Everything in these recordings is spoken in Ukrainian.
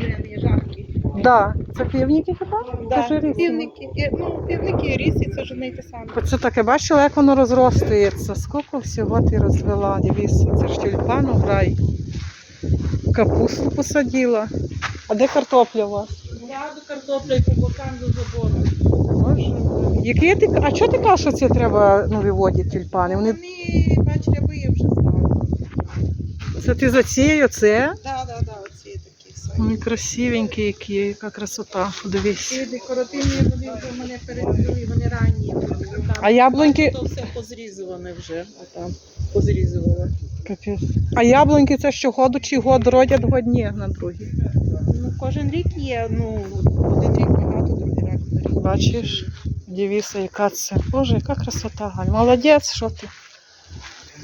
зелені, жаркі. Да. Це півніки хіба? Да, Це ж ріси. півники. І, Ну, півники і ріси, це ж не те саме. Оце таке бачила, як воно розростається. Скільки всього ти розвела? Дивіться, це ж тюльпану грай. Капусту посадила. А де картопля у вас? Ряду картоплю по бокам до забору. Боже. Які ти, а чого ти кажеш, що це треба ну, виводити тюльпани? Вони, Вони, бач, ряби вже стали. це ти за цією, це? Так, так, так, оці такі самі. Вони красивенькі, які, яка красота. Подивись. Декоративні вони вже мене перецвіли, вони ранні. Там, А яблуньки- То все позрізуване вже, а там позрізувала. Капець. А яблуньки це що году чи год родять годні на другий. Ну, кожен рік є, ну, один рік багато, другий рік. рік. Бачиш? Дивися, яка це. Боже, яка красота, Галь. Молодець, що ти.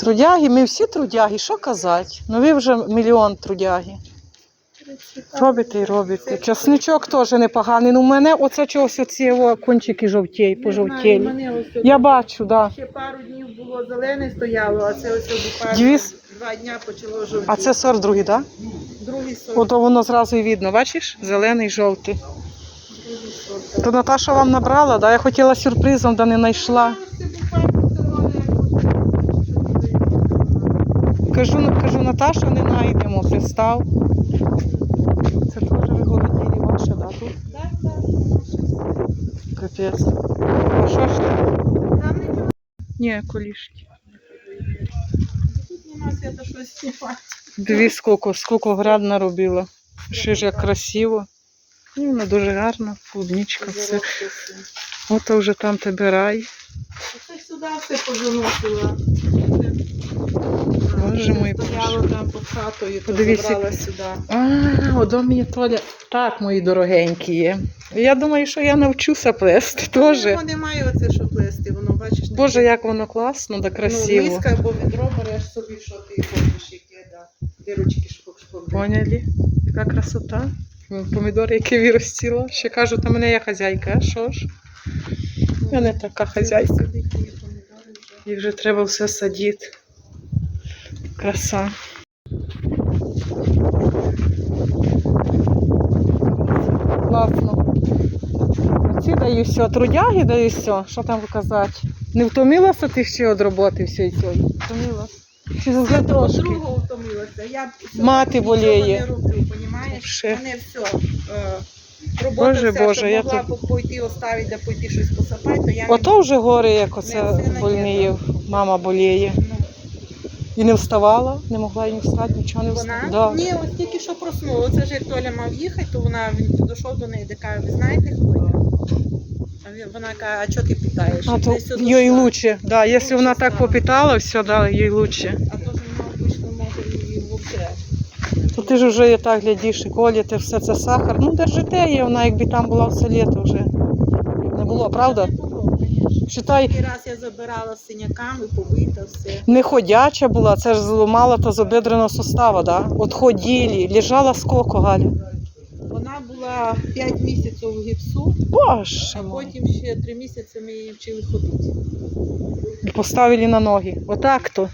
Трудяги, ми всі трудяги, що казати? Ну ви вже мільйон трудяги. Робите і робите. Часничок теж непоганий. Ну, у мене оце чогось оці кончики жовтєй, пожовтєлі. Я бачу, так. Да. Ще пару днів було зелене стояло, а це ось буквально Дивись. два дня почало жовтіти. А це сорт другий, так? другий сорт. Ото воно зразу і видно, бачиш? Зелений, жовтий. сорт. То Наташа вам набрала, да? Я хотіла сюрпризом, да не знайшла. Кажу, кажу, Наташа, не знайдемо, пристав. Це теж вигороділі ваше, да, тут? Так, так. Капець. А що ж там? Там нічого, Ні, колішки. тут нема свята щось купати. Дві скільки, скільки град наробила. Ще ж як красиво. Ну, вона дуже гарна, клубничка, все. Ото вже там тебе рай. Це сюди все позаносила. Боже мой, Стояло там під хатою, то Подивіться, забрала сюди. А, одо мені Толя. Так, мої дорогенькі є. Я думаю, що я навчуся плести теж. Воно немає оце, що плести, воно бачиш. Боже, як воно класно, да Ну, красиво. миска або відро береш собі, що ти хочеш, яке, да. Дирочки шпок шпок. Поняли? Яка красота. Помідори, які виростила. Ще кажуть, а мене я хазяйка, а що ж? Я не така хазяйка. І вже треба все садити. Краса. Класно. Оці даю все, трудяги даю все. Що там казати? Не втомилася ти ще від роботи всієї цієї? Втомилася. Чи за трошки? другого втомилася. Я Мати боліє. не роблю? Вообще. Мене все. Робота Боже, вся, Боже, я могла тут- пойти оставити, да пойти щось посапати, то я Ото вже горе, як оце больніє, мама боліє. І не вставала, не могла і не встати, нічого не вона? Да. Ні, ось тільки що проснула. Оце ж як Толя мав їхати, то вона він дійшов до неї, де каже, ви знаєте, хто я? А вона каже, а чого ти питаєш? А то їй лучше. Да, якщо вона так попитала, все, да, їй лучше. А то ж вона обично може і взагалі. То ти ж вже і так глядиш, і коліте, все це сахар. Ну, держите її, вона якби там була все літо вже. Не було, правда? Считай, Такий раз я забирала з синяками, побита, все. не ходяча була, це ж зламала та забедреного сустава, да? От ходили, лежала скоко, Галю. Вона була 5 місяців у гіпсу, Боже а мой. потім ще 3 місяці ми її вчили ходити. Поставили на ноги. Отак то.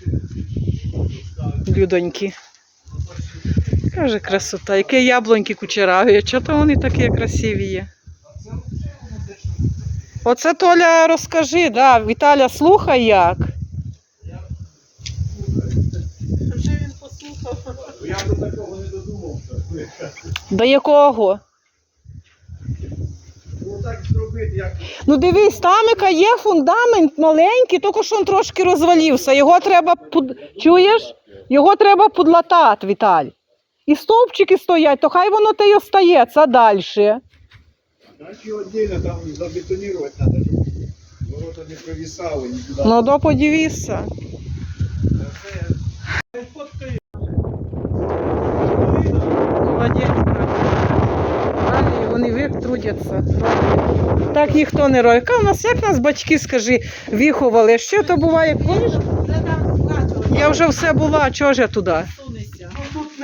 Людоньки. Каже красота. Яке яблуньки кучераві. Чого то вони такі красиві є? Оце Толя розкажи, да. Віталя, слухай як. Вже він послухав. Я до такого не додумався. До якого? Ну так зробити, як Ну дивись, там яка є фундамент маленький, тільки що він трошки розвалився. Його треба пуд... чуєш? Його треба подлатати, Віталь. І стовпчики стоять, то хай воно те й остається далі. Його віддільно там забетонувати треба, щоб ворота не провісали нікуди. Ну, до подивися. Далі вони вік трудяться. Так ніхто не робить. Яка у нас, як нас батьки, скажи, виховали? Що то буває? Я вже все була, чого ж я туди?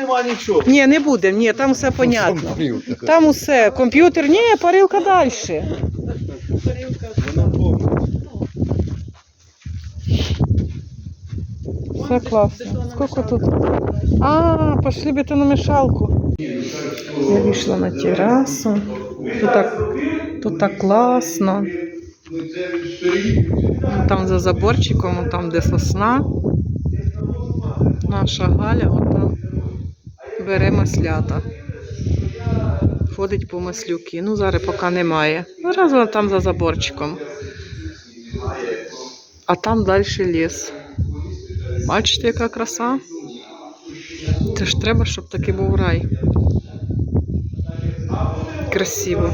Нема нічого. Ні, не будемо, ні, там все понятно. Там усе. Комп'ютер, ні, парилка далі. Вона повна. Все класно. Скільки тут? А, пошли бетономішалку. Я вийшла на терасу. Тут так, тут так класно. Там за заборчиком, там де сосна. Наша Галя отам бере маслята. Ходить по маслюки. Ну, зараз поки немає. Зараз вона там за заборчиком. А там далі ліс. Бачите, яка краса? Це ж треба, щоб такий був рай. Красиво.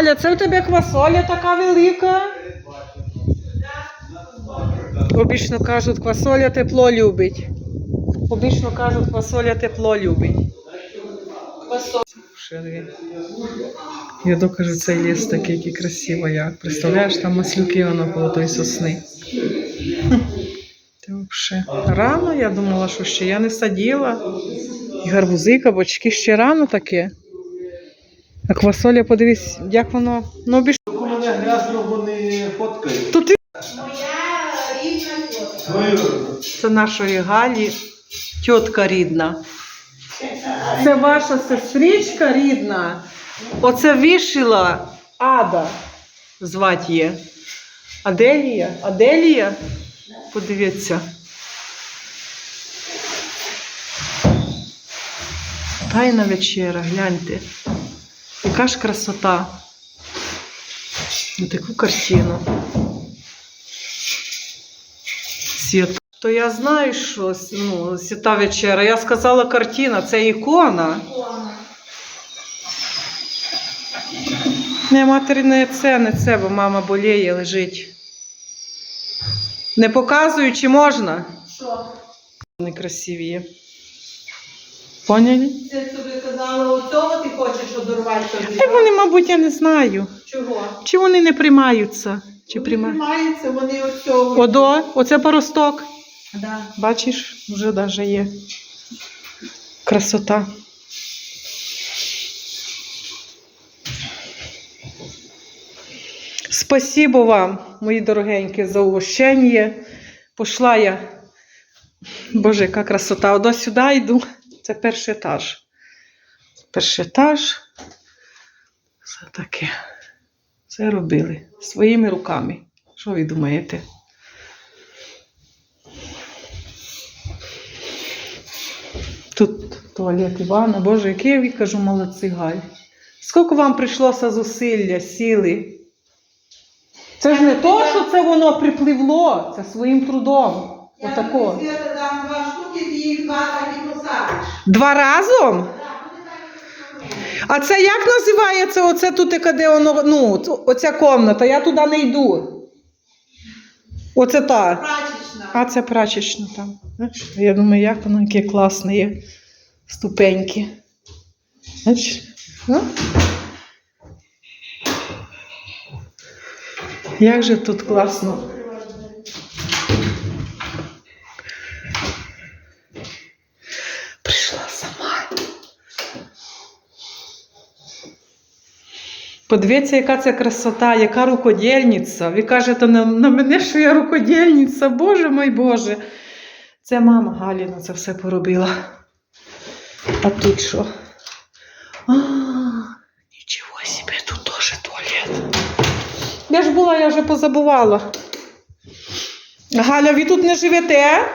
Галя, це в тебе квасоля така велика? Обічно кажуть, квасоля тепло любить. Обічно кажуть, квасоля тепло любить. Я докажу цей ліс такий, який красиво як. Представляєш, там маслюки воно коло тої сосни. Рано я думала, що ще я не садила. І гарбузи, кабачки ще рано таке. А квасоля, подивись, як воно. Ну, більш... У мене грязно, вони фоткають. То ти... Твою. Це нашої Галі, тітка рідна. Це ваша сестричка рідна. Оце вишила Ада. Звати її. Аделія. Аделія? Подивіться. Тайна вечера, гляньте. Яка ж красота. Таку картину. Світ. То я знаю, що ну, свята вечера. Я сказала картина, це ікона. Не, матері не це, не це, бо мама боліє, лежить. Не показую, чи можна? Що? Вони красиві. Поняли? Це тобі казала, оцього ти хочеш одорвати тобі? Вони, мабуть, я не знаю. Чого? Чи вони не приймаються? Чи приймають? Тримаються вони оцього. Одо, оце поросток. Да. Бачиш, вже навіть є. Красота. Спасибо вам, мої дорогенькі, за угощення. Пішла я. Боже, яка красота. Одо сюди йду. Це перший етаж. Перший етаж. Все таке. Все робили своїми руками. Що ви думаєте? Тут туалет Івана. Боже, який я кажу, молодці Галь. Скільки вам прийшлося зусилля, сили? Це ж не то, що це воно припливло, це своїм трудом. Отако. тобі Свята дам два штуки, ти їх два так і посадиш. Два разом? А це як називається оце тут, де воно, ну, оця комната? Я туди не йду. Оце та. Прачечна. А це прачечна там. Я думаю, як воно яке класне є. Ступеньки. Бачиш? Ну? Як же тут класно. Подивіться, яка це красота, яка рукодільниця. Ви кажете на, на мене, що я рукодільниця. Боже мой Боже. Це мама Галіна це все поробила. А тут що? А, нічого собі, тут теж туалет. Я ж була, я вже позабувала. Галя, ви тут не живете?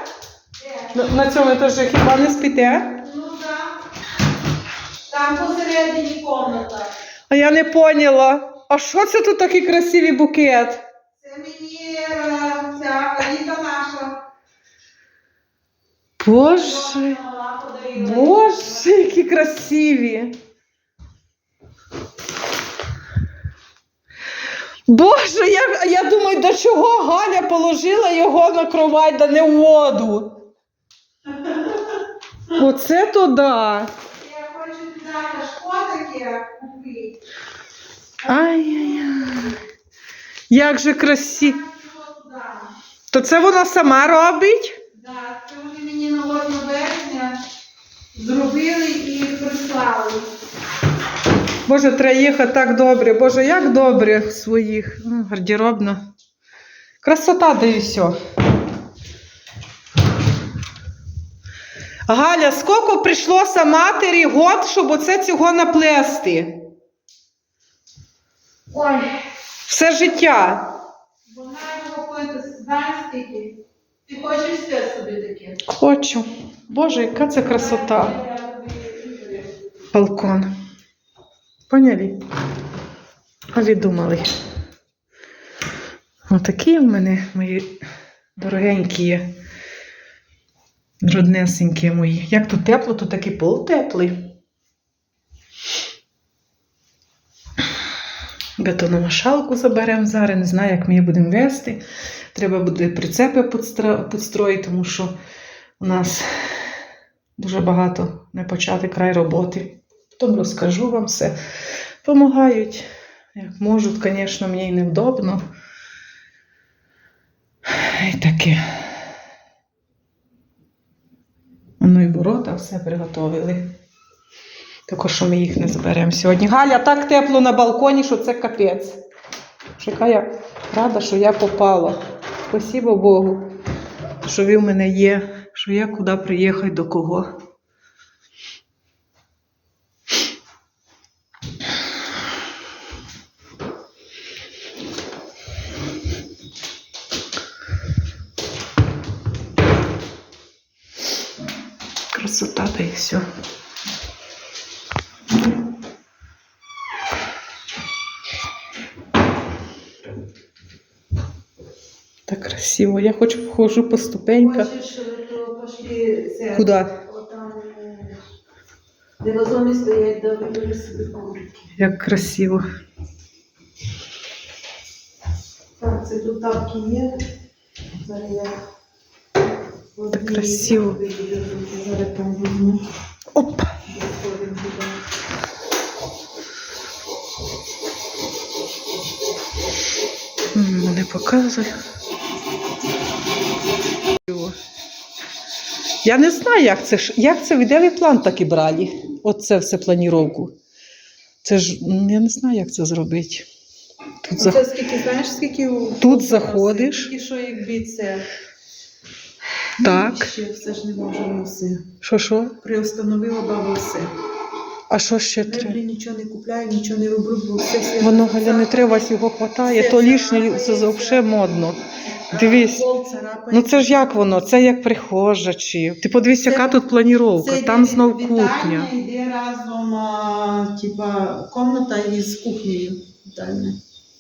На, на цьому етажі хіба не спите? Ну так. Там посередині комната. А я не поняла. А що це тут такий красивий букет? Це мені е, ця Аліта наша. Боже, боже, які красиві. Боже, я, я думаю, до чого Галя положила його на кровать, да не в воду. Оце то да. Я хочу туди кашко таке купити. Ай-яй-яй. Як же красиво. То це вона сама робить? Да, це вони мені на 8 березня зробили і прислали. Боже, треба їхати так добре. Боже, як добре своїх. Ну, гардеробно. Красота, да і все. Галя, скільки прийшлося матері год, щоб оце цього наплести? Ой, Все життя. вона його купити, знаєш скільки? Ти хочеш все собі таке? Хочу. Боже, яка це красота. Балкон. Поняли? А думали? Отакі в мене мої дорогенькі, роднесенькі мої. Як тут тепло, тут такий пол теплий. Бетономішалку заберемо зараз, не знаю, як ми її будемо вести. Треба буде прицепи підстроїти, тому що у нас дуже багато не почати край роботи. Потім розкажу вам все. Помагають, як можуть, звісно, мені невдобно. І таке. Ну і ворота все приготовили. Також що ми їх не зберемо сьогодні. Галя, так тепло на балконі, що це капець. Яка я рада, що я попала. Спасибо Богу, що ви в мене є, що я куди приїхати до кого. Красота, да і все. Красиво. Я хоч вхожу по ступеньках. Хочеш, то пошли це. Куди? Отам, е, де вазони стоять, да вибери собі коврики. Як красиво. Так, це тут тапки є. Зараз я. Так красиво. Зараз там візьму. Оп! Сходимо туди. Не показую. Я не знаю, як це ж. Як це ви план таки брали? Оце все планіровку. Це ж я не знаю, як це зробити. Тут за... Оце скільки, знаєш, скільки у- Тут заходиш. Тільки що якби це. Так. Ще все ж не можемо все. Що що? Приустановила баба все. А що ще треба? Меблі нічого не купляю, нічого не роблю, бо все все. Воно Галя не треба, його хватає, то лишнє це взагалі модно. Дивись. Ну це ж як воно? Це як прихожа чи. Ти подивись, яка тут планіровка, там знов кухня. Йде разом, а, типа, комната із кухнею. Вітальня.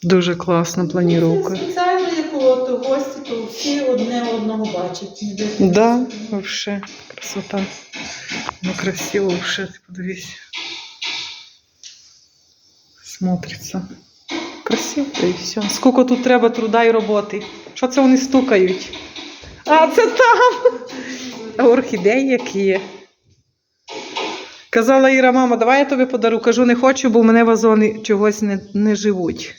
Дуже класна планіровка. Це спеціально, як от гості, то всі одне одного бачать. Ти Да, вообще красота. Ну красиво вообще, ти подивись. Смотриться. Красиво і все. Скільки тут треба труда і роботи. Що це вони стукають? А, це там! Орхідеї які є. Казала Іра, мама, давай я тобі подару. Кажу, не хочу, бо в мене вазони чогось не, не живуть.